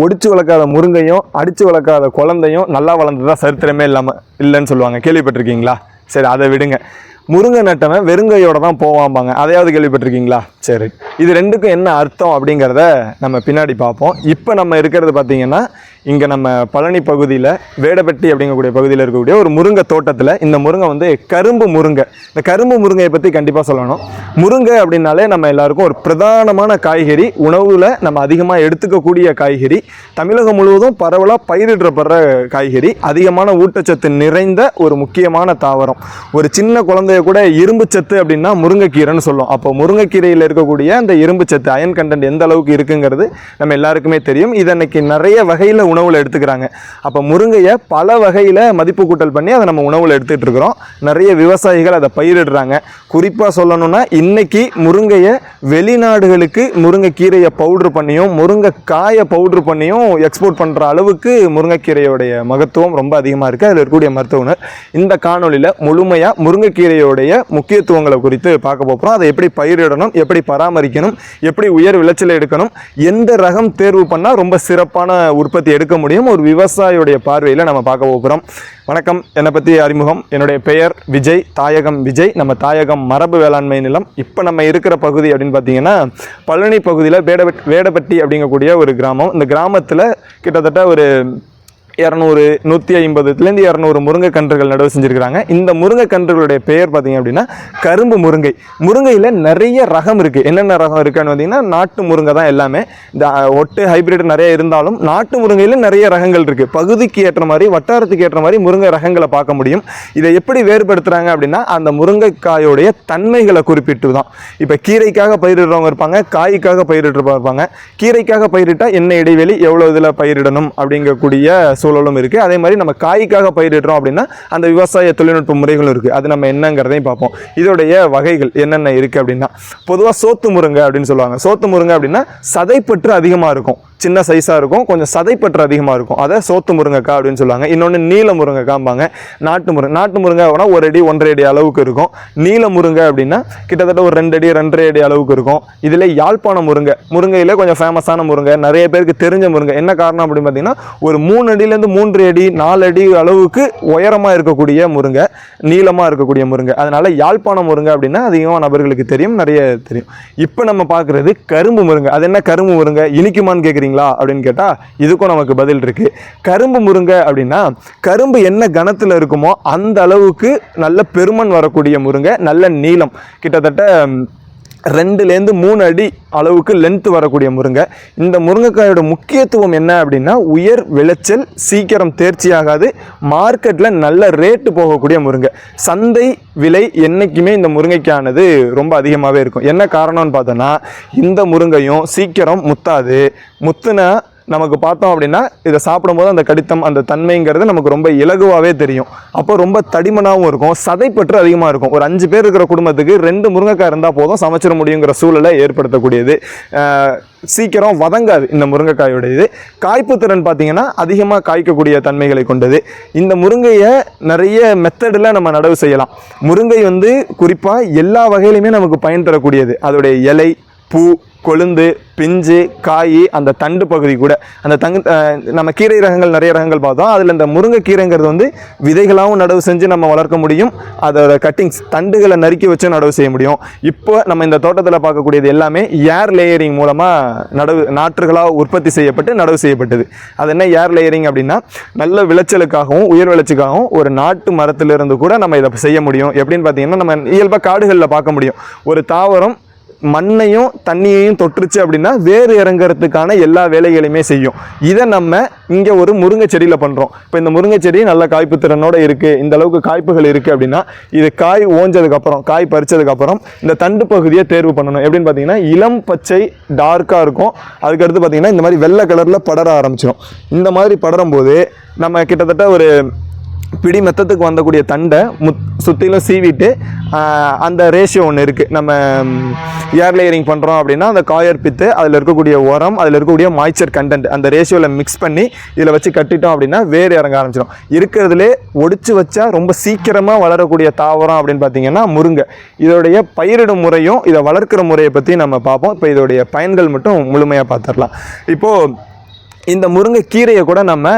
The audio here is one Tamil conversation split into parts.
ஒடிச்சு வளர்க்காத முருங்கையும் அடித்து வளர்க்காத குழந்தையும் நல்லா வளர்ந்ததா சரித்திரமே இல்லாமல் இல்லைன்னு சொல்லுவாங்க. கேள்விப்பட்டிருக்கீங்களா? சரி அதை விடுங்க. முருங்கை நட்டவன் வெறுங்கையோட தான் போவாம்பாங்க. அதையாவது கேள்விப்பட்டிருக்கீங்களா? சரி. இது ரெண்டுக்கும் என்ன அர்த்தம் அப்படிங்கிறத நம்ம பின்னாடி பார்ப்போம். இப்போ நம்ம இருக்கிறது பார்த்தீங்கன்னா இங்கே நம்ம பழனி பகுதியில் வேடப்பட்டி அப்படிங்கக்கூடிய பகுதியில் இருக்கக்கூடிய ஒரு முருங்கை தோட்டத்தில் இந்த முருங்கை வந்து கரும்பு முருங்கை. இந்த கரும்பு முருங்கையை பற்றி கண்டிப்பாக சொல்லணும். முருங்கை அப்படின்னாலே நம்ம எல்லாருக்கும் ஒரு பிரதானமான காய்கறி. உணவில் நம்ம அதிகமாக எடுத்துக்கக்கூடிய காய்கறி. தமிழகம் முழுவதும் பரவலாக பயிரிடப்படுற காய்கறி. அதிகமான ஊட்டச்சத்து நிறைந்த ஒரு முக்கியமான தாவரம். ஒரு சின்ன குழந்தைய கூட இரும்பு சத்து அப்படின்னா முருங்கைக்கீரைன்னு சொல்லும். அப்போ முருங்கைக்கீரையில் இருக்கக்கூடிய அந்த இரும்பு சத்து அயன் கண்டென்ட் எந்த அளவுக்கு இருக்குங்கிறது நம்ம எல்லாருக்குமே தெரியும். இது அன்னைக்கு நிறைய வகையில் உணவில் எடுத்துக்கிறாங்க. அப்போ முருங்கையை பல வகையில் மதிப்பு கூட்டல் பண்ணி அதை நம்ம உணவில் எடுத்துகிட்டு இருக்கிறோம். நிறைய விவசாயிகள் அதை பயிரிடுறாங்க. குறிப்பாக சொல்லணும்னா இன்றைக்கி முருங்கையை வெளிநாடுகளுக்கு முருங்கைக்கீரையை பவுட்ரு பண்ணியும் முருங்கைக்காயை பவுட்ரு பண்ணியும் எக்ஸ்போர்ட் பண்ணுற அளவுக்கு முருங்கைக்கீரையோடைய மகத்துவம் ரொம்ப அதிகமாக இருக்குது அதில் இருக்கக்கூடிய மருத்துவனர் இந்த காணொலியில் முழுமையாக முருங்கைக்கீரையோடைய முக்கியத்துவங்களை குறித்து பார்க்க போகிறோம் அதை எப்படி பயிரிடணும் எப்படி பராமரிக்கணும் எப்படி உயர் விளைச்சல் எடுக்கணும் எந்த ரகம் தேர்வு பண்ணால் ரொம்ப சிறப்பான உற்பத்தி எடுக்க முடியும். ஒரு விவசாயியுடைய பார்வையில் நம்ம பார்க்க போகிறோம். வணக்கம். என்னை பற்றி அறிமுகம். என்னுடைய பெயர் விஜய். தாயகம் விஜய். நம்ம தாயகம் மரபு வேளாண்மை நிலம். இப்போ நம்ம இருக்கிற பகுதி அப்படின்னு பார்த்தீங்கன்னா பழனி பகுதியில் வேடபட் வேடப்பட்டி அப்படிங்கக்கூடிய ஒரு கிராமம். இந்த கிராமத்தில் கிட்டத்தட்ட ஒரு இரநூறு நூற்றி ஐம்பதுலேருந்து இரநூறு முருங்கை கன்றுகள் நடவு செஞ்சுருக்கிறாங்க. இந்த முருங்கை கன்றுகளுடைய பெயர் பார்த்தீங்க அப்படின்னா கரும்பு முருங்கை. முருங்கையில் நிறைய ரகம் இருக்குது என்னென்ன ரகம் இருக்குன்னு பார்த்தீங்கன்னா நாட்டு முருங்கை தான் எல்லாமே. இந்த ஒட்டு ஹைபிரிட் நிறைய இருந்தாலும் நாட்டு முருங்கையில் நிறைய ரகங்கள் இருக்குது பகுதிக்கு ஏற்ற மாதிரி வட்டாரத்துக்கு ஏற்ற மாதிரி முருங்கை ரகங்களை பார்க்க முடியும். இதை எப்படி வேறுபடுத்துகிறாங்க அப்படின்னா அந்த முருங்கைக்காயோடைய தன்மைகளை குறிப்பிட்டு தான் இப்போ கீரைக்காக பயிரிடுறவங்க இருப்பாங்க காய்க்காக பயிரிடுறவங்க இருப்பாங்க. கீரைக்காக பயிரிட்டால் என்ன இடைவெளி எவ்வளோ இதில் பயிரிடணும் அப்படிங்கக்கூடிய சூழலும் இருக்குது அதே மாதிரி நம்ம காய்க்காக பயிரிடுறோம் அப்படின்னா அந்த விவசாய தொழில்நுட்ப முறைகளும் இருக்குது அது நம்ம என்னங்கிறதையும் பார்ப்போம். இதோடைய வகைகள் என்னென்ன இருக்குது அப்படின்னா பொதுவாக சோத்து முருங்கை அப்படின்னு சொல்லுவாங்க. சோத்து முருங்கை அப்படின்னா சதைப்பற்று அதிகமாக இருக்கும். சின்ன சைஸாக இருக்கும். கொஞ்சம் சதைப்பற்று அதிகமாக இருக்கும். அதை சோத்து முருங்கைக்காய் அப்படின்னு சொல்லுவாங்க. இன்னொன்று நீல முருங்கைக்காம்பாங்க. நாட்டு முருங்கை நாட்டு முருங்கை அப்படின்னா ஒரு அடி ஒன்றரை அடி அளவுக்கு இருக்கும். நீல முருங்கை அப்படின்னா கிட்டத்தட்ட ஒரு ரெண்டு அடி ரெண்டரை அடி அளவுக்கு இருக்கும். இதில் யாழ்ப்பாண முருங்கை முருங்கையில் கொஞ்சம் ஃபேமஸான முருங்கை. நிறைய பேருக்கு தெரிஞ்ச முருங்கை. என்ன காரணம் அப்படின்னு பார்த்தீங்கன்னா ஒரு மூணு அடியிலேருந்து மூன்று அடி நாலு அடி அளவுக்கு உயரமாக இருக்கக்கூடிய முருங்கை நீளமாக இருக்கக்கூடிய முருங்கை. அதனால் யாழ்ப்பாண முருங்கை அப்படின்னா அதிகமாக நபர்களுக்கு தெரியும் நிறைய தெரியும். இப்போ நம்ம பார்க்குறது கரும்பு முருங்கை. அது என்ன கரும்பு முருங்கை? இனிக்குமான்னு கேட்குறீங்களா அப்படின்னு கேட்டால் இதுக்கும் நமக்கு பதில் இருக்குது கரும்பு முருங்கை அப்படின்னா கரும்பு என்ன கணத்தில் இருக்குமோ அந்த அளவுக்கு நல்ல பெருமன் வரக்கூடிய முருங்கை நல்ல நீளம். கிட்டத்தட்ட ரெண்டுலேருந்து மூணு அடி அளவுக்கு லென்த்து வரக்கூடிய முருங்கை. இந்த முருங்கைக்காயோட முக்கியத்துவம் என்ன அப்படின்னா உயர் விளைச்சல் சீக்கிரம் தேர்ச்சியாகாது மார்க்கெட்டில் நல்ல ரேட்டு போகக்கூடிய முருங்கை. சந்தை விலை என்றைக்குமே இந்த முருங்கைக்கானது ரொம்ப அதிகமாகவே இருக்கும். என்ன காரணம்னு பார்த்தோன்னா இந்த முருங்கையும் சீக்கிரம் முத்தாது. முத்துனா நமக்கு பார்த்தோம் அப்படின்னா இதை சாப்பிடும்போது அந்த கடித்தம் அந்த தன்மைங்கிறது நமக்கு ரொம்ப இலகுவாகவே தெரியும். அப்போ ரொம்ப தடிமனாகவும் இருக்கும் சதைப்பற்று அதிகமாக இருக்கும். ஒரு அஞ்சு பேர் இருக்கிற குடும்பத்துக்கு ரெண்டு முருங்கைக்காய் இருந்தால் போதும் சமைச்சிட முடியுங்கிற சூழலை ஏற்படுத்தக்கூடியது. சீக்கிரம் வதங்காது இந்த முருங்கைக்காயோட இது. காய்ப்பு திறன் பார்த்திங்கன்னா அதிகமாக காய்க்கக்கூடிய தன்மைகளை கொண்டது. இந்த முருங்கையை நிறைய மெத்தடில் நம்ம நடவு செய்யலாம். முருங்கை வந்து குறிப்பாக எல்லா வகையிலுமே நமக்கு பயன் தரக்கூடியது. அதோடைய இலை பூ கொழுந்து பிஞ்சு காய் அந்த தண்டு பகுதி கூட. அந்த தங்கு நம்ம கீரை ரகங்கள் நிறைய ரகங்கள் பார்த்தோம். அதில் இந்த முருங்கைக்கீரைங்கிறது வந்து விதைகளாகவும் நடவு செஞ்சு நம்ம வளர்க்க முடியும். அதோட கட்டிங்ஸ் தண்டுகளை நறுக்கி வச்சு நடவு செய்ய முடியும். இப்போ நம்ம இந்த தோட்டத்தில் பார்க்கக்கூடியது எல்லாமே ஏர் லேயரிங் மூலமாக நடவு நாற்றுகளாக உற்பத்தி செய்யப்பட்டு நடவு செய்யப்பட்டது. அது என்ன ஏர் லேயரிங் அப்படின்னா நல்ல விளைச்சலுக்காகவும் உயர் விளைச்சலுக்காகவும் ஒரு நாட்டு மரத்திலிருந்து கூட நம்ம இதை செய்ய முடியும். எப்படின்னு பார்த்தீங்கன்னா நம்ம இயல்பாக காடுகளில் பார்க்க முடியும். ஒரு தாவரம் மண்ணையும் தண்ணியையும் தொற்றுச்சு அப்படின்னா வேறு இறங்குறதுக்கான எல்லா வேலைகளையுமே செய்யும். இதை நம்ம இங்கே ஒரு முருங்கை செடியில் பண்ணுறோம் இப்போ இந்த முருங்கை செடி நல்ல காய்ப்பு திறனோட இருக்குது இந்த அளவுக்கு காய்ப்புகள் இருக்குது அப்படின்னா இது காய் ஓஞ்சதுக்கப்புறம் காய் பறிச்சதுக்கப்புறம் இந்த தண்டு பகுதியை தேர்வு பண்ணணும். எப்படின்னு பார்த்தீங்கன்னா இளம் பச்சை டார்க்காக இருக்கும். அதுக்கடுத்து பார்த்தீங்கன்னா இந்த மாதிரி வெள்ளை கலரில் படர ஆரம்பிச்சிடும் இந்த மாதிரி படரும் போது நம்ம கிட்டத்தட்ட ஒரு பிடி மெத்தத்துக்கு வந்தக்கூடிய தண்டை முத் சுற்றிலும் சீவிட்டு அந்த ரேஷியோ ஒன்று இருக்குது நம்ம ஏர் லேயரிங் பண்ணுறோம் அப்படின்னா அந்த காயர் பித்து அதில் இருக்கக்கூடிய உரம் அதில் இருக்கக்கூடிய மாய்ச்சர் கண்டென்ட் அந்த ரேஷியோவில் மிக்ஸ் பண்ணி இதில் வச்சு கட்டிட்டோம் அப்படின்னா வேர் இறங்க ஆரம்பிச்சிடும். இருக்கிறதுலே ஒடிச்சு வச்சா ரொம்ப சீக்கிரமாக வளரக்கூடிய தாவரம் அப்படின்னு பார்த்தீங்கன்னா முருங்கை. இதோடைய பயிரிடும் முறையும் இதை வளர்க்குற முறையை பற்றி நம்ம பார்ப்போம். இப்போ இதோடைய பயன்கள் மட்டும் முழுமையாக பார்த்துடலாம் இப்போது இந்த முருங்கை கீரையை கூட நம்ம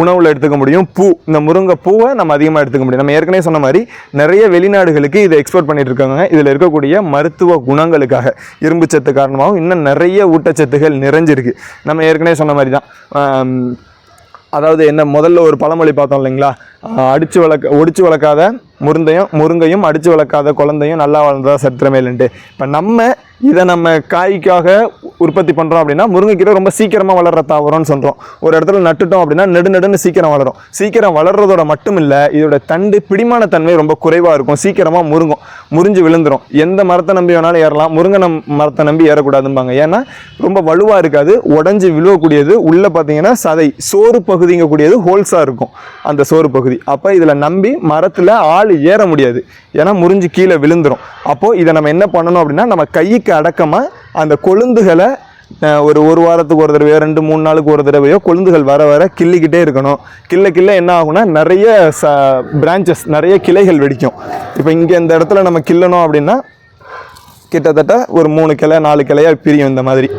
உணவில் எடுத்துக்க முடியும். பூ. இந்த முருங்கை பூவை நம்ம அதிகமாக எடுத்துக்க முடியும். நம்ம ஏற்கனவே சொன்ன மாதிரி நிறைய வெளிநாடுகளுக்கு இதை எக்ஸ்போர்ட் பண்ணிட்டு இருக்காங்க. இதில் இருக்கக்கூடிய மருத்துவ குணங்களுக்காக இரும்பு சத்து காரணமாகவும் இன்னும் நிறைய ஊட்டச்சத்துகள் நிறைஞ்சிருக்கு. நம்ம ஏற்கனவே சொன்ன மாதிரி தான். அதாவது என்ன முதல்ல ஒரு பழமொழி பார்த்தோம் இல்லைங்களா? அடித்து வளர்க்க ஒடிச்சு வளர்க்காத முருந்தையும் முருங்கையும் அடித்து வளர்க்காத குழந்தையும் நல்லா வளர்ந்ததா சத்திரமே இல்லைன்ட்டு. இப்போ நம்ம இதை நம்ம காய்க்காக உற்பத்தி பண்ணுறோம் அப்படின்னா முருங்கைக்கீரை ரொம்ப சீக்கிரமாக வளர்ற தாவரம்னு சொல்கிறோம் ஒரு இடத்துல நட்டுட்டோம் அப்படின்னா நெடு நெடுன்னு சீக்கிரம் வளரும். சீக்கிரம் வளர்றதோட மட்டும் இல்லை இதோட தண்டு பிடிமான தன்மை ரொம்ப குறைவாக இருக்கும். சீக்கிரமாக முருங்கும் முறிஞ்சு விழுந்துடும் எந்த மரத்தை நம்பி வேணாலும் ஏறலாம். முருங்கை நம் மரத்தை நம்பி ஏறக்கூடாதும்பாங்க. ஏன்னா ரொம்ப வலுவாக இருக்காது. உடஞ்சி விழுவக்கூடியது. உள்ளே பார்த்தீங்கன்னா சதை சோறு பகுதிங்கக்கூடியது ஹோல்ஸாக இருக்கும். அந்த சோறு பகுதி. அப்போ இதில் நம்பி மரத்தில் ஆள் ஏற முடியாது. ஏன்னா முறிஞ்சு கீழே விழுந்துடும் அப்போது இதை நம்ம என்ன பண்ணணும் அப்படின்னா நம்ம கைக்கு அடக்கமாக அந்த கொழுந்துகளை ஒரு ஒரு வாரத்துக்கு ஒரு தடவையோ ரெண்டு மூணு நாளுக்கு ஒரு தடவையோ கொழுந்துகள் வர வர கிள்ளிக்கிட்டே இருக்கணும். கிள்ள கிள்ள என்ன ஆகும்னா நிறைய ச பிரான்ச்சஸ் நிறைய கிளைகள் வெடிக்கும். இப்போ இங்கே இந்த இடத்துல நம்ம கிள்ளணும் அப்படின்னா கிட்டத்தட்ட ஒரு மூணு கிளை நாலு கிளையாக பிரியும் இந்த மாதிரி.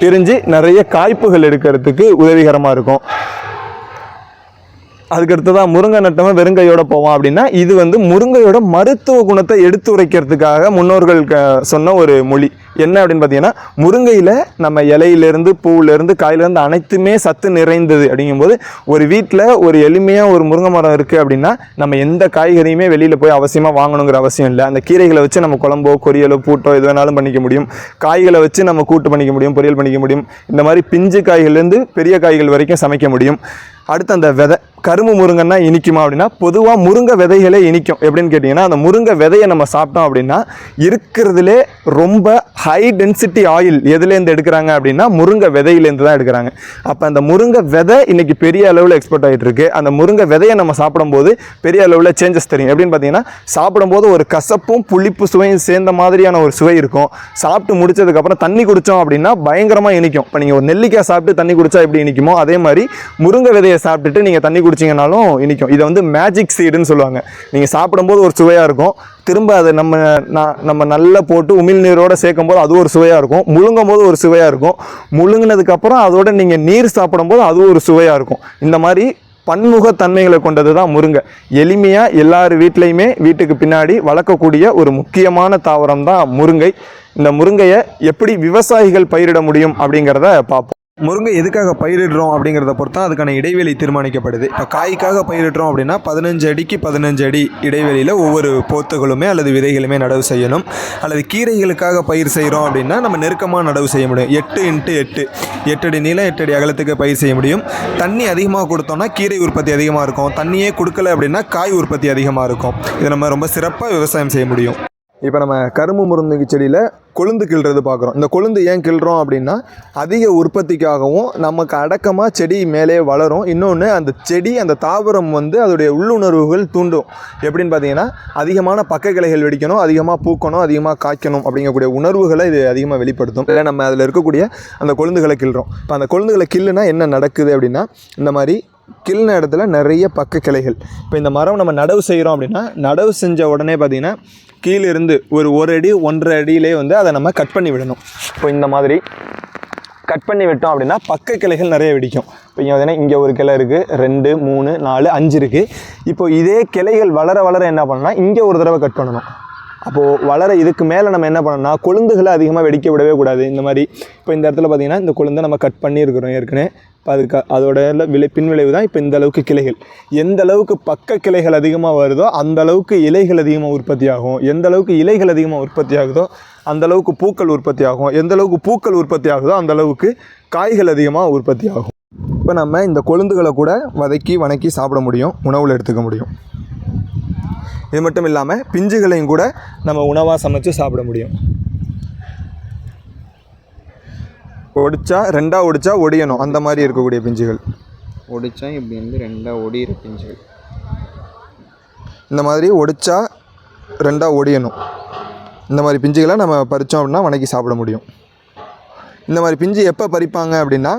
பிரிஞ்சு நிறைய காய்ப்புகள் எடுக்கிறதுக்கு உதவிகரமாக இருக்கும். அதுக்கடுத்ததான் முருங்கை நட்டவன் வெறுங்கையோட போவான் அப்படின்னா இது வந்து முருங்கையோட மருத்துவ குணத்தை எடுத்துரைக்கிறதுக்காக முன்னோர்கள் க- சொன்ன ஒரு மொழி. என்ன அப்படின்னு பார்த்தீங்கன்னா முருங்கையில் நம்ம இலையிலேருந்து பூவிலேருந்து காயிலேருந்து அனைத்துமே சத்து நிறைந்தது அப்படிங்கும்போது ஒரு வீட்டில் ஒரு எளிமையாக ஒரு முருங்கை மரம் இருக்குது அப்படின்னா நம்ம எந்த காய்கறியுமே வெளியில் போய் அவசியமாக வாங்கணுங்கிற அவசியம் இல்லை. அந்த கீரைகளை வச்சு நம்ம குழம்போ பொரியலோ பூட்டோ எது வேணாலும் பண்ணிக்க முடியும். காய்களை வச்சு நம்ம கூட்டு பண்ணிக்க முடியும் பொரியல் பண்ணிக்க முடியும். இந்த மாதிரி பிஞ்சு காய்கள்லேருந்து பெரிய காய்கள் வரைக்கும் சமைக்க முடியும். அடுத்து அந்த விதை கரும்பு முருங்கன்னா இனிக்குமா அப்படின்னா பொதுவாக முருங்கை விதைகளே இனிக்கும். எப்படின்னு கேட்டிங்கன்னா அந்த முருங்கை விதையை நம்ம சாப்பிட்டோம் அப்படின்னா இருக்கிறதுலே ரொம்ப ஹை டென்சிட்டி ஆயில் எதுலேருந்து எடுக்கிறாங்க அப்படின்னா முருங்கை விதையிலேருந்து தான் எடுக்கிறாங்க. அப்போ அந்த முருங்கை விதை இன்றைக்கி பெரிய அளவில் எக்ஸ்போர்ட் ஆகிட்டு இருக்கு அந்த முருங்கை விதையை நம்ம சாப்பிடும்போது பெரிய அளவில் சேஞ்சஸ் தெரியும். எப்படின்னு பார்த்தீங்கன்னா சாப்பிடும்போது ஒரு கசப்பும் புளிப்பு சுவையும் சேர்ந்த மாதிரியான ஒரு சுவை இருக்கும். சாப்பிட்டு முடிச்சதுக்கப்புறம் தண்ணி குடித்தோம் அப்படின்னா பயங்கரமாக இனிக்கும். இப்போ நீங்கள் ஒரு நெல்லிக்காய் சாப்பிட்டு தண்ணி குடித்தா எப்படி இனிக்குமோ அதே மாதிரி முருங்கை விதையை சாப்பிட்டுட்டு நீங்கள் தண்ணி குடிச்சிங்கனாலும் இனிக்கும். இதை வந்து மேஜிக் சீடுன்னு சொல்லுவாங்க. நீங்கள் சாப்பிடும்போது ஒரு சுவையாக இருக்கும். திரும்ப அதை நம்ம நம்ம நல்லா போட்டு உமிழ்நீரோடு சேர்க்கும் போது அது ஒரு சுவையாக இருக்கும். முழுங்கும் போது ஒரு சுவையாக இருக்கும். முழுங்கினதுக்கப்புறம் அதோட நீங்கள் நீர் சாப்பிடும்போது அது ஒரு சுவையாக இருக்கும். இந்த மாதிரி பன்முகத்தன்மைகளை கொண்டது தான் முருங்கை. எளிமையாக எல்லார் வீட்லேயுமே வீட்டுக்கு பின்னாடி வளர்க்கக்கூடிய ஒரு முக்கியமான தாவரம் தான் முருங்கை. இந்த முருங்கையை எப்படி விவசாயிகள் பயிரிட முடியும் அப்படிங்கிறத பார்ப்போம். முருங்கை எதுக்காக பயிரிடுறோம் அப்படிங்கிறத பொறுத்தா அதுக்கான இடைவெளி தீர்மானிக்கப்படுது. இப்போ காய்க்காக பயிரிடுறோம் அப்படின்னா பதினஞ்சு அடிக்கு பதினஞ்சு அடி இடைவெளியில் ஒவ்வொரு போத்துகளுமே அல்லது விதைகளுமே நடவு செய்யணும். அல்லது கீரைகளுக்காக பயிர் செய்கிறோம் அப்படின்னா நம்ம நெருக்கமாக நடவு செய்ய முடியும். எட்டு இன்ட்டு எட்டு. எட்டு அடி நீளம் எட்டு அடி அகலத்துக்கு பயிர் செய்ய முடியும். தண்ணி அதிகமாக கொடுத்தோம்னா கீரை உற்பத்தி அதிகமாக இருக்கும். தண்ணியே கொடுக்கல அப்படின்னா காய் உற்பத்தி அதிகமாக இருக்கும். இதை நம்ம ரொம்ப சிறப்பாக விவசாயம் செய்ய முடியும். இப்போ நம்ம கரும்பு முருங்கை செடியில் கொழுந்து கிள்றது பார்க்குறோம். இந்த கொழுந்து ஏன் கிள்றோம் அப்படின்னா அதிக உற்பத்திக்காகவும் நமக்கு அடக்கமாக செடி மேலே வளரும். இன்னொன்று அந்த செடி அந்த தாவரம் வந்து அதோடைய உள்ளுணர்வுகள் தூண்டும். எப்படின்னு பார்த்தீங்கன்னா அதிகமான பக்க கிளைகள் வெடிக்கணும் அதிகமாக பூக்கணும் அதிகமாக காய்க்கணும் அப்படிங்கக்கூடிய உணர்வுகளை இது அதிகமாக வெளிப்படுத்தும். இல்லை நம்ம அதில் இருக்கக்கூடிய அந்த கொழுந்துகளை கிள்றோம். இப்போ அந்த கொழுந்துகளை கிள்ளுனா என்ன நடக்குது அப்படின்னா இந்த மாதிரி கிள்ன இடத்துல நிறைய பக்க கிளைகள். இப்போ இந்த மரம் நம்ம நடவு செய்கிறோம் அப்படின்னா நடவு செஞ்ச உடனே பார்த்தீங்கன்னா கீழே இருந்து ஒரு ஒரு அடி ஒன்றரை அடியிலே வந்து அதை நம்ம கட் பண்ணி விடணும். இப்போ இந்த மாதிரி கட் பண்ணி விட்டோம் அப்படின்னா பக்க கிளைகள் நிறைய வெடிக்கும். இப்போ இங்கே பார்த்தீங்கன்னா இங்கே ஒரு கிளை இருக்குது ரெண்டு மூணு நாலு அஞ்சு இருக்குது இப்போ இதே கிளைகள் வளர வளர என்ன பண்ணணும்னா இங்கே ஒரு தடவை கட் பண்ணணும். அப்போது வளர இதுக்கு மேலே நம்ம என்ன பண்ணணும்னா கொழுந்துகளை அதிகமாக வெடிக்க விடவே கூடாது. இந்த மாதிரி இப்போ இந்த இடத்துல பார்த்திங்கன்னா இந்த கொழுந்தை நம்ம கட் பண்ணியிருக்கிறோம் ஏற்கனவே. இப்போ அதுக்கு அதோட விளை பின்விளைவு தான் இப்போ இந்த அளவுக்கு கிளைகள். எந்த அளவுக்கு பக்க கிளைகள் அதிகமாக வருதோ அந்த அளவுக்கு இலைகள் அதிகமாக உற்பத்தி ஆகும் எந்த அளவுக்கு இலைகள் அதிகமாக உற்பத்தி ஆகுதோ அந்த அளவுக்கு பூக்கள் உற்பத்தி ஆகும் எந்த அளவுக்கு பூக்கள் உற்பத்தி ஆகுதோ அந்த அளவுக்கு காய்கள் அதிகமாக உற்பத்தி ஆகும் இப்போ நம்ம இந்த கொழுந்துகளை கூட வதக்கி வணக்கி சாப்பிட முடியும். உணவில் எடுத்துக்க முடியும். இது மட்டும் இல்லாமல் பிஞ்சுகளையும் கூட நம்ம உணவாக சமைச்சு சாப்பிட முடியும். ஒடிச்சா ரெண்டா ஒடிச்சா ஒடியணும். அந்த மாதிரி இருக்கக்கூடிய பிஞ்சுகள். ஒடிச்சா இப்படி வந்து ரெண்டாக ஒடிகிற பிஞ்சுகள். இந்த மாதிரி ஒடிச்சா ரெண்டா ஒடியணும். இந்த மாதிரி பிஞ்சுகளை நம்ம பறித்தோம் அப்படின்னா வணக்கி சாப்பிட முடியும். இந்த மாதிரி பிஞ்சு எப்போ பறிப்பாங்க அப்படின்னா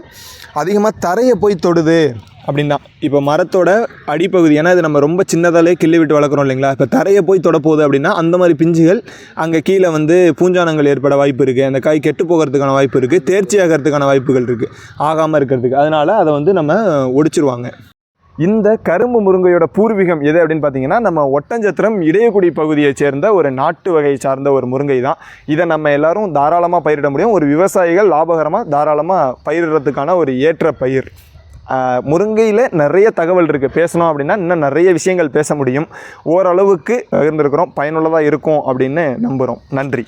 அதிகமாக தரையை போய் தொடுது அப்படின்னா. இப்போ மரத்தோட அடிப்பகுதி ஏன்னா இது நம்ம ரொம்ப சின்னதாலே கிள்ளி விட்டு வளர்க்குறோம் இல்லைங்களா? இப்போ தரையை போய் தொட போகுது அப்படின்னா அந்த மாதிரி பிஞ்சுகள் அங்கே கீழே வந்து பூஞ்சானங்கள் ஏற்பட வாய்ப்பு இருக்குது அந்த காய் கெட்டு போகிறதுக்கான வாய்ப்பு இருக்குது தேர்ச்சி ஆகிறதுக்கான வாய்ப்புகள் இருக்குது ஆகாமல் இருக்கிறதுக்கு. அதனால் அதை வந்து நம்ம ஒடிச்சிருவாங்க. இந்த கரும்பு முருங்கையோட பூர்வீகம் எது அப்படின்னு பார்த்தீங்கன்னா நம்ம ஒட்டஞ்சத்திரம் இடையக்குடி பகுதியை சேர்ந்த ஒரு நாட்டு வகையை சார்ந்த ஒரு முருங்கை தான். இதை நம்ம எல்லாரும் தாராளமாக பயிரிட முடியும். ஒரு விவசாயிகள் லாபகரமாக தாராளமாக பயிரிடுறதுக்கான ஒரு ஏற்ற பயிர். முருங்கையில் நிறைய தகவல் இருக்குது பேசணும் அப்படின்னா இன்னும் நிறைய விஷயங்கள் பேச முடியும். ஓரளவுக்கு இருந்திருக்கிறோம் பயனுள்ளதாக இருக்கும் அப்படின்னு நம்புகிறோம் நன்றி.